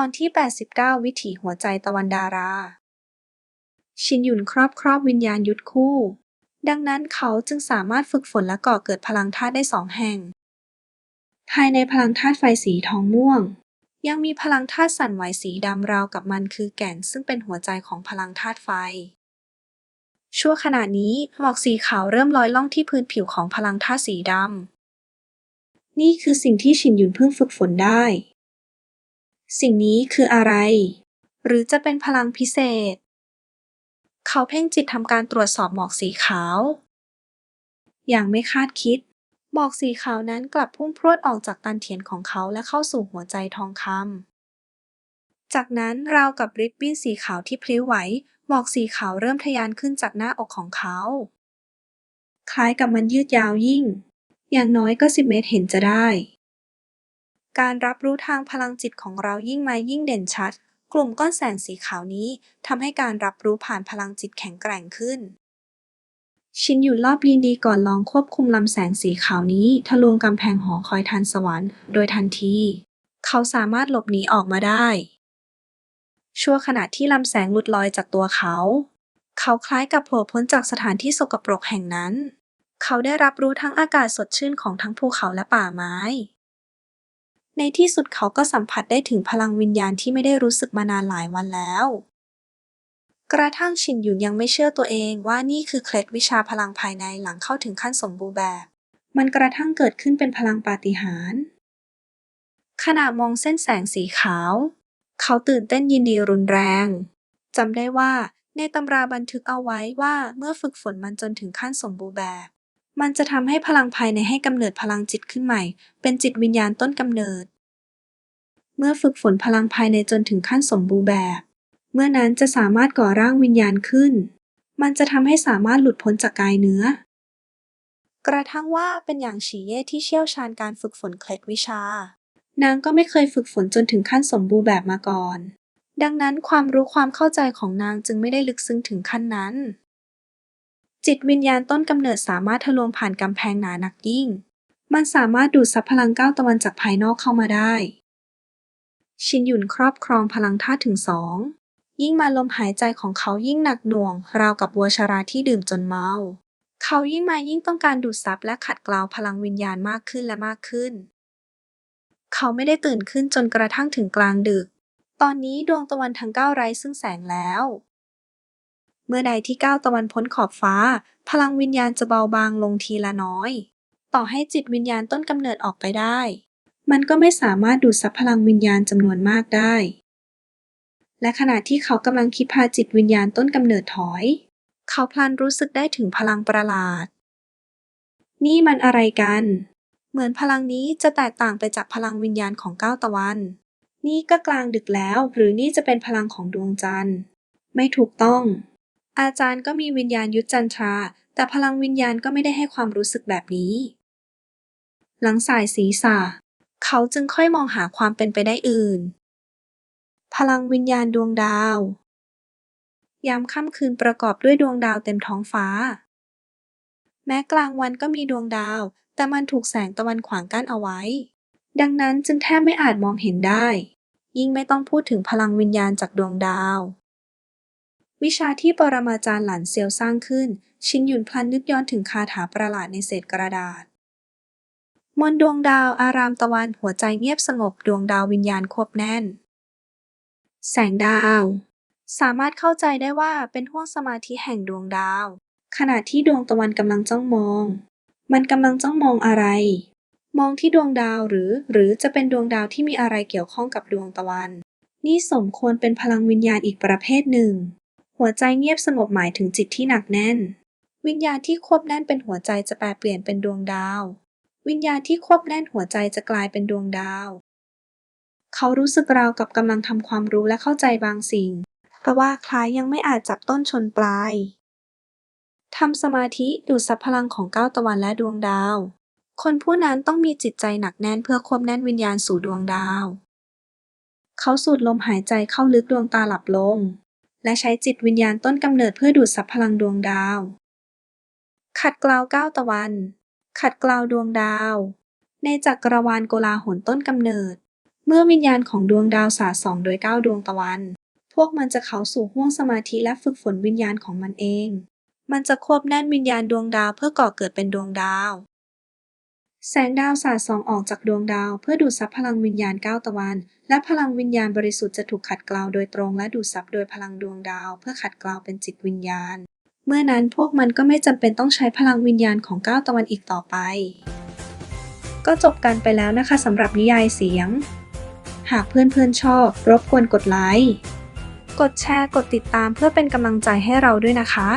ตอนที่ 89 วิถีหัวใจตะวันดารา ชินหยุนครอบครอบวิญญาณยุทธคู่ ดังนั้นเขาจึงสามารถฝึกฝนและก่อเกิดพลังธาตุได้สองแห่ง ภายในพลังธาตุไฟสีทองม่วง ยังมีพลังธาตุสั่นไหวสีดำราวกับมันคือแก่นซึ่งเป็นหัวใจของพลังธาตุไฟ ชั่วขณะนี้หมอกสีขาวเริ่มลอยล่องที่พื้นผิวของพลังธาตุสีดำนี่คือสิ่งที่ชินยุนเพิ่งฝึกฝนได้ สิ่งนี้คืออะไร หรือจะเป็นพลังพิเศษ เขาเพ่งจิตทำการตรวจสอบหมอกสีขาว อย่างไม่คาดคิด หมอกสีขาวนั้นกลับพุ่งพรวดออกจากตันเทียนของเขาและเข้าสู่หัวใจทองคำจากนั้นราวกับริบบิ้นสีขาวที่พลิ้วไหว หมอกสีขาวเริ่มทะยานขึ้นจากหน้าอกของเขา คล้ายกับมันยืดยาวยิ่ง อย่างน้อยก็สิบเมตรเห็นจะได้ การรับรู้ทางพลังจิตของเรายิ่งมายิ่งเด่นชัด กลุ่มก้อนแสงสีขาวนี้ทำให้การรับรู้ผ่านพลังจิตแข็งแกร่งขึ้น ชินหยุนรอบยินดีก่อนลองควบคุมลำแสงสีขาวนี้ ทะลวงกำแพงหอคอยทันสวรรค์โดยทันที เขาสามารถหลบหนีออกมาได้ ชั่วขณะที่ลำแสงหลุดลอยจากตัวเขา เขาคล้ายกับโผล่พ้นจากสถานที่สกปรกแห่งนั้น เขาได้รับรู้ทั้งอากาศสดชื่นของทั้งภูเขาและป่าไม้ ในที่สุดเขาก็สัมผัสได้ถึงพลังวิญญาณที่ไม่ได้รู้สึกมานานหลายวันแล้ว กระทั่งชินหยุนยังไม่เชื่อตัวเองว่านี่คือเคล็ดวิชาพลังภายในหลังเข้าถึงขั้นสมบูรณ์แบบ มันกระทั่งเกิดขึ้นเป็นพลังปาฏิหาริย์ขณะมองเส้นแสงสีขาว เขาตื่นเต้นยินดีรุนแรงจำได้ว่าในตำราบันทึกเอาไว้ว่าเมื่อฝึกฝนมันจนถึงขั้นสมบูรณ์แบบ มันจะทำให้พลังภายในให้กำเนิดพลังจิตขึ้นใหม่ เป็นจิตวิญญาณต้นกำเนิด เมื่อฝึกฝนพลังภายในจนถึงขั้นสมบูรณ์แบบ เมื่อนั้นจะสามารถก่อร่างวิญญาณขึ้น มันจะทำให้สามารถหลุดพ้นจากกายเนื้อ กระทั่งว่าเป็นอย่างฉีเย่ที่เชี่ยวชาญการฝึกฝนเคล็ดวิชา นางก็ไม่เคยฝึกฝนจนถึงขั้นสมบูรณ์แบบมาก่อน ดังนั้นความรู้ความเข้าใจของนางจึงไม่ได้ลึกซึ้งถึงขั้นนั้น จิตวิญญาณต้นกำเนิดสามารถทะลวงผ่านกำแพงหนาหนักยิ่ง มันสามารถดูดซับพลังก้าวตะวันจากภายนอกเข้ามาได้ ชินหยุนครอบครองพลังธาตุถึงสอง ยิ่งมาลมหายใจของเขายิ่งหนักหน่วง ราวกับวัวชราที่ดื่มจนเมา เขายิ่งมายิ่งต้องการดูดซับและขัดเกลาพลังวิญญาณมากขึ้นและมากขึ้น เขาไม่ได้ตื่นขึ้นจนกระทั่งถึงกลางดึก ตอนนี้ดวงตะวันทั้งเก้าไร้ซึ่งแสงแล้ว เมื่อใดที่ก้าวตะวันพ้นขอบฟ้า พลังวิญญาณจะเบาบางลงทีละน้อย ต่อให้จิตวิญญาณต้นกำเนิดออกไปได้ มันก็ไม่สามารถดูดซับพลังวิญญาณจำนวนมากได้ และขณะที่เขากำลังคิดพาจิตวิญญาณต้นกำเนิดถอย เขาพลันรู้สึกได้ถึงพลังประหลาด นี่มันอะไรกัน เหมือนพลังนี้จะแตกต่างไปจากพลังวิญญาณของก้าวตะวัน นี่ก็กลางดึกแล้ว หรือนี่จะเป็นพลังของดวงจันทร์ ไม่ถูกต้อง อาจารย์ก็มีวิญญาณยุทธจันทรา แต่พลังวิญญาณก็ไม่ได้ให้ความรู้สึกแบบนี้ หลังสายศีรษะ เขาจึงค่อยมองหาความเป็นไปได้อื่น พลังวิญญาณดวงดาว ยามค่ำคืนประกอบด้วยดวงดาวเต็มท้องฟ้า แม้กลางวันก็มีดวงดาว แต่มันถูกแสงตะวันขวางกั้นเอาไว้ ดังนั้นจึงแทบไม่อาจมองเห็นได้ ยิ่งไม่ต้องพูดถึงพลังวิญญาณจากดวงดาว วิชาที่ปรมาจารย์หลันเซียวสร้างขึ้น ชินหยุนพลันนึกย้อนถึงคาถาประหลาดในเศษกระดาษ มนดวงดาวอารามตะวันหัวใจเงียบสงบดวงดาววิญญาณควบแน่น แสงดาว สามารถเข้าใจได้ว่าเป็นห้วงสมาธิแห่งดวงดาว ขณะที่ดวงตะวันกำลังจ้องมอง มันกำลังจ้องมองอะไร มองที่ดวงดาวหรือหรือจะเป็นดวงดาวที่มีอะไรเกี่ยวข้องกับดวงตะวัน นี่สมควรเป็นพลังวิญญาณอีกประเภทหนึ่ง หัวใจเงียบสงบหมายถึงจิตที่หนักแน่น วิญญาณที่ควบแน่นเป็นหัวใจจะแปลเปลี่ยนเป็นดวงดาว วิญญาณที่ควบแน่นหัวใจจะกลายเป็นดวงดาว เขารู้สึกราวกับกำลังทำความรู้และเข้าใจบางสิ่ง แต่ว่าคล้ายยังไม่อาจจับต้นชนปลายทำสมาธิดูดซับพลังของก้าวตะวันและดวงดาว คนผู้นั้นต้องมีจิตใจหนักแน่นเพื่อควบแน่นวิญญาณสู่ดวงดาว เขาสูดลมหายใจเข้าลึกดวงตาหลับลง และใช้จิตวิญญาณต้นกำเนิดเพื่อดูดซับพลังดวงดาว ขัดเกลาก้าวตะวัน ขัดเกลาดวงดาว ในจักรวาลโกลาหลต้นกำเนิด เมื่อวิญญาณของดวงดาวสาสองโดยก้าวดวงตะวัน พวกมันจะเข้าสู่ห้วงสมาธิและฝึกฝนวิญญาณของมันเอง มันจะควบแน่นวิญญาณดวงดาวเพื่อก่อเกิดเป็นดวงดาว แสงดาวสาดส่องออกจากดวงดาว เพื่อดูดซับพลังวิญญาณเก้าตะวัน และพลังวิญญาณบริสุทธิ์จะถูกขัดเกลาโดยตรงและดูดซับโดยพลังดวงดาว เพื่อขัดเกลาเป็นจิตวิญญาณ เมื่อนั้นพวกมันก็ไม่จำเป็นต้องใช้พลังวิญญาณของเก้าตะวันอีกต่อไป ก็จบกันไปแล้วนะคะสำหรับนิยายเสียง หากเพื่อนๆชอบ รบกวนกดไลค์กดแชร์กดติดตามเพื่อเป็นกำลังใจให้เราด้วยนะคะ